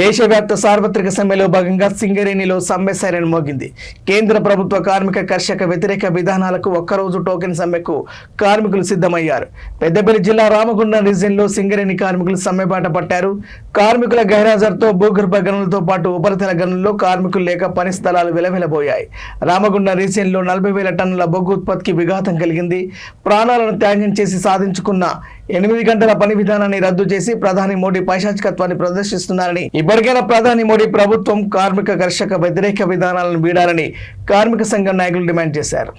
దేశవ్యాప్త సార్వత్రిక సమ్మెలో భాగంగా సింగరేణిలో సమ్మె సైరన్ మోగింది. కేంద్ర ప్రభుత్వ కార్మిక కర్షక వ్యతిరేక విధానాలకు ఒక్కరోజు టోకెన్ సమ్మెకు కార్మికులు సిద్ధమయ్యారు. పెద్దపల్లి జిల్లా రామగుండం రీజియన్లో సింగరేణి కార్మికులు సమ్మె బాట పట్టారు. కార్మికుల గైరాజర్తో భూగర్భ గనులతో పాటు ఉపరితల గనుల్లో కార్మికులు లేక పని స్థలాలు విలవిలబోయాయి. రామగుండం రీజియన్లో నలభై వేల టన్నుల బొగ్గు ఉత్పత్తికి విఘాతం కలిగింది. ప్రాణాలను త్యాగం చేసి సాధించుకున్న ఎనిమిది గంటల పని విధానాన్ని రద్దు చేసి ప్రధాని మోడీ పైశాచికత్వాన్ని ప్రదర్శిస్తున్నారని ఇప్పటికైనా ప్రధాని మోడీ ప్రభుత్వం కార్మిక కర్షక వ్యతిరేక విధానాలను వీడాలని కార్మిక సంఘం నాయకులు డిమాండ్ చేశారు.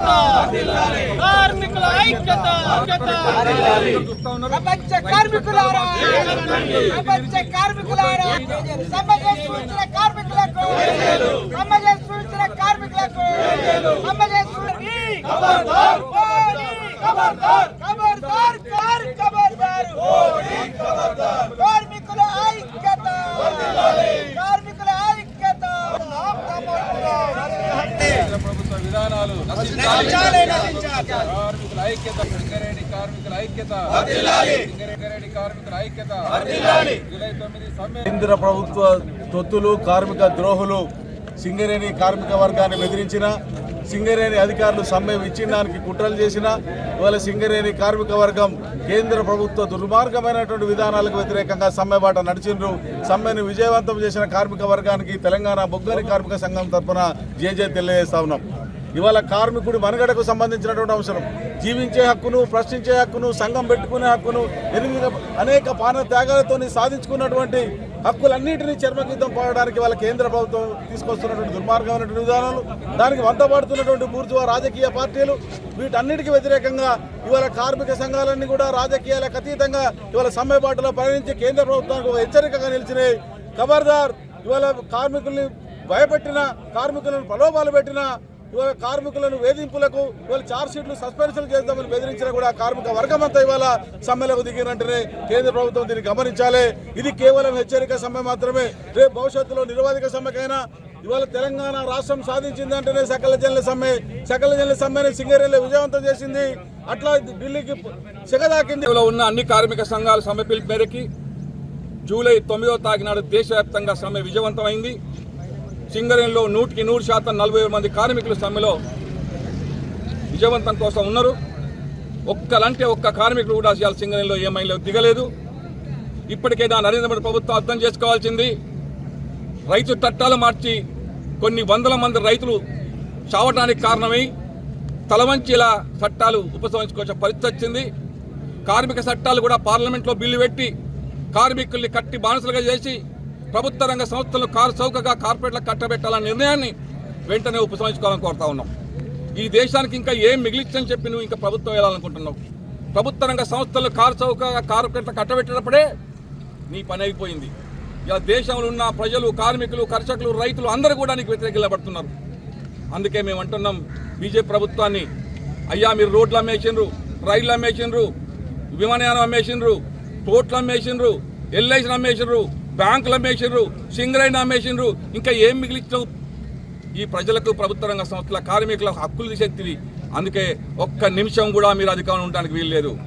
కార్మికుల ఐక్యత ప్రపంచ కార్మికులారా ప్రపంచ కార్మికులారా సమ్మె సూచించిన కార్మికులకు. సమ్మె సూచించిన కార్మికులకు సమ్మె సూచించి ఖబర్దార్ ఖబర్దార్ ఖబర్దార్ కార్ ఖబర్దార్ కార్మికుల ఐక్యత కార్మికుల ఐక్యత కేంద్ర ప్రభుత్వ విధానాలు నశించాలి, నశించాలి. కార్మికుల ఐక్యత సింగరేణి కార్మికుల ఐక్యత సింగరేణి కార్మికుల ఐక్యత జూలై తొమ్మిది కేంద్ర ప్రభుత్వ తొత్తులు కార్మిక ద్రోహులు సింగరేణి కార్మిక వర్గాన్ని బెదిరించిన సింగరేణి అధికారులు సమ్మె విచ్ఛిన్నానికి కుట్రలు చేసిన ఇవాళ సింగరేణి కార్మిక వర్గం కేంద్ర ప్రభుత్వ దుర్మార్గమైనటువంటి విధానాలకు వ్యతిరేకంగా సమ్మె బాట నడిచిండ్రు. సమ్మెను విజయవంతం చేసిన కార్మిక వర్గానికి తెలంగాణ బొగ్గని కార్మిక సంఘం తరఫున జేజే తెలియజేస్తా ఉన్నాం. ఇవాళ కార్మికుడి మనుగడకు సంబంధించినటువంటి అవసరం. జీవించే హక్కును ప్రశ్నించే హక్కును సంఘం పెట్టుకునే హక్కును ఎనిమిది అనేక పాన త్యాగాలతో సాధించుకున్నటువంటి హక్కులన్నింటినీ చర్మగీతం పాడడానికి వాళ్ళ కేంద్ర ప్రభుత్వం తీసుకొస్తున్నటువంటి దుర్మార్గమైనటువంటి విధానాలు దానికి వంతపడుతున్నటువంటి బూర్జువా రాజకీయ పార్టీలు వీటన్నిటికీ వ్యతిరేకంగా ఇవాళ కార్మిక సంఘాలన్నీ కూడా రాజకీయాలకు అతీతంగా ఇవాళ సమ్మె బాటలో కేంద్ర ప్రభుత్వానికి ఒక హెచ్చరికగా నిలిచినాయి. ఖబర్దార్ ఇవాళ కార్మికుల్ని భయపెట్టిన కార్మికులను ప్రలోభాలు పెట్టిన ఇవాళ కార్మికులను వేధింపులకు ఇవాళ చార్జ్ షీట్లు సస్పెన్షన్ చేద్దామని బెదిరించినా కూడా కార్మిక వర్గం అంతా ఇవాళ సమ్మెలకు దిగినంటేనే కేంద్ర ప్రభుత్వం దీన్ని గమనించాలి. ఇది కేవలం హెచ్చరిక సమ్మె మాత్రమే. రేపు భవిష్యత్తులో నిరవాధిక సమ్మెకైనా ఇవాళ తెలంగాణ రాష్ట్రం సాధించిందంటేనే సకల జనుల సమ్మె. సకల జనుల సమ్మెని సింగరేణిలో విజయవంతం చేసింది. అట్లా ఢిల్లీకి సిగదాకింది ఉన్న అన్ని కార్మిక సంఘాల సమ్మె పిలుపు మేరకి జూలై తొమ్మిదో తారీఖు నాడు దేశవ్యాప్తంగా సమ్మె విజయవంతమైంది. సింగరేణిలో నూటికి నూరు శాతం నలభై మంది కార్మికులు సమ్మెలో విజయవంతం కోసం ఉన్నారు. ఒక్కలంటే ఒక్క కార్మికులు కూడా ఇవాళ సింగరేణిలో ఏమైనా దిగలేదు. ఇప్పటికైనా నరేంద్ర మోడీ ప్రభుత్వం అర్థం చేసుకోవాల్సింది. రైతు చట్టాలు మార్చి కొన్ని వందల మంది రైతులు చావటానికి కారణమై తలవంచి ఇలా చట్టాలు ఉపసంహరించుకోవాల్సిన పరిస్థితి వచ్చింది. కార్మిక చట్టాలు కూడా పార్లమెంట్లో బిల్లు పెట్టి కార్మికుల్ని కట్టి బానిసలుగా చేసి ప్రభుత్వ రంగ సంస్థలు కారు చౌకగా కార్పొరేట్లకు కట్టబెట్టాలన్న నిర్ణయాన్ని వెంటనే ఉపసంహరించుకోవాలని కోరుతా ఉన్నాం. ఈ దేశానికి ఇంకా ఏం మిగిలిచ్చని చెప్పి నువ్వు ఇంకా ప్రభుత్వం వెళ్ళాలనుకుంటున్నావు ప్రభుత్వ రంగ సంస్థలు కారు చౌకగా కార్పొరేట్లకు కట్టబెట్టినప్పుడే నీ పని అయిపోయింది. ఇలా దేశంలో ఉన్న ప్రజలు కార్మికులు కర్షకులు రైతులు అందరూ కూడా నీకు వ్యతిరేకంగా అందుకే మేము అంటున్నాం బీజేపీ ప్రభుత్వాన్ని అయ్యా మీరు రోడ్లు అమ్మేసిండ్రు రైళ్ళు అమ్మేసిండ్రు విమానయానం అమ్మేసిండ్రు పోర్ట్లు అమ్మేసిండ్రు ఎల్ఐసిని అమ్మేసిండ్రు బ్యాంకులు అమ్మేసినారు సింగరైన్ అమ్మేసిండ్రు ఇంకా ఏం మిగిలించావు ఈ ప్రజలకు ప్రభుత్వ రంగ సంస్థల కార్మికుల హక్కులు తీసేది అందుకే ఒక్క నిమిషం కూడా మీరు అధికారం ఉండడానికి వీల్లేదు.